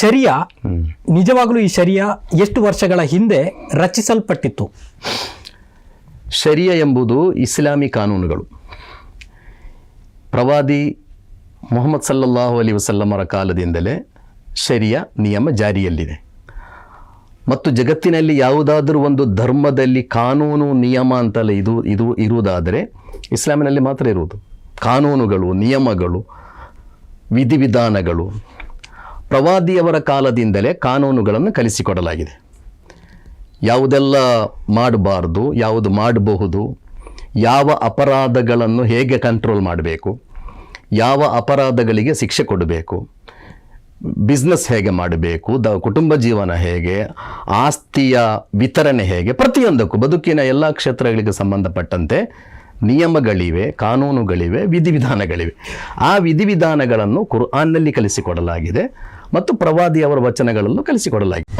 Sharia ನಿಜವಾಗಲೂ ಈ sharia ಎಷ್ಟು ವರ್ಷಗಳ ಹಿಂದೆ ರಚಿಸಲ್ಪಟ್ಟಿತ್ತು? ಶರಿಯ ಎಂಬುದು ಇಸ್ಲಾಮಿ ಕಾನೂನುಗಳು. ಪ್ರವಾದಿ ಮೊಹಮ್ಮದ್ ಸಲ್ಲಲ್ಲಾಹು ಅಲಿ ವಸಲ್ಲಮರ ಕಾಲದಿಂದಲೇ ಶರಿಯ ನಿಯಮ ಜಾರಿಯಲ್ಲಿದೆ. ಮತ್ತು ಜಗತ್ತಿನಲ್ಲಿ ಯಾವುದಾದರೂ ಒಂದು ಧರ್ಮದಲ್ಲಿ ಕಾನೂನು ನಿಯಮ ಅಂತಲ್ಲ ಇದು ಇದು ಇರುವುದಾದರೆ ಇಸ್ಲಾಮಿನಲ್ಲಿ ಮಾತ್ರ ಇರುವುದು. ಕಾನೂನುಗಳು ನಿಯಮಗಳು ವಿಧಿವಿಧಾನಗಳು ಪ್ರವಾದಿಯವರ ಕಾಲದಿಂದಲೇ ಕಾನೂನುಗಳನ್ನು ಕಲಿಸಿಕೊಡಲಾಗಿದೆ. ಯಾವುದೆಲ್ಲ ಮಾಡಬಾರ್ದು, ಯಾವುದು ಮಾಡಬಹುದು, ಯಾವ ಅಪರಾಧಗಳನ್ನು ಹೇಗೆ ಕಂಟ್ರೋಲ್ ಮಾಡಬೇಕು, ಯಾವ ಅಪರಾಧಗಳಿಗೆ ಶಿಕ್ಷೆ ಕೊಡಬೇಕು ಬಿಸ್ನೆಸ್ ಹೇಗೆ ಮಾಡಬೇಕು, ದ ಕುಟುಂಬ ಜೀವನ ಹೇಗೆ, ಆಸ್ತಿಯ ವಿತರಣೆ ಹೇಗೆ, ಪ್ರತಿಯೊಂದಕ್ಕೂ ಬದುಕಿನ ಎಲ್ಲ ಕ್ಷೇತ್ರಗಳಿಗೆ ಸಂಬಂಧಪಟ್ಟಂತೆ ನಿಯಮಗಳಿವೆ, ಕಾನೂನುಗಳಿವೆ, ವಿಧಿವಿಧಾನಗಳಿವೆ. ಆ ವಿಧಿವಿಧಾನಗಳನ್ನು ಕುರ್ಆನ್ನಲ್ಲಿ ಕಲಿಸಿಕೊಡಲಾಗಿದೆ. ಮತ್ತು ಪ್ರವಾದಿಯವರ ವಚನಗಳನ್ನು ಕಲಿಸಿಕೊಡಲಾಗಿದೆ.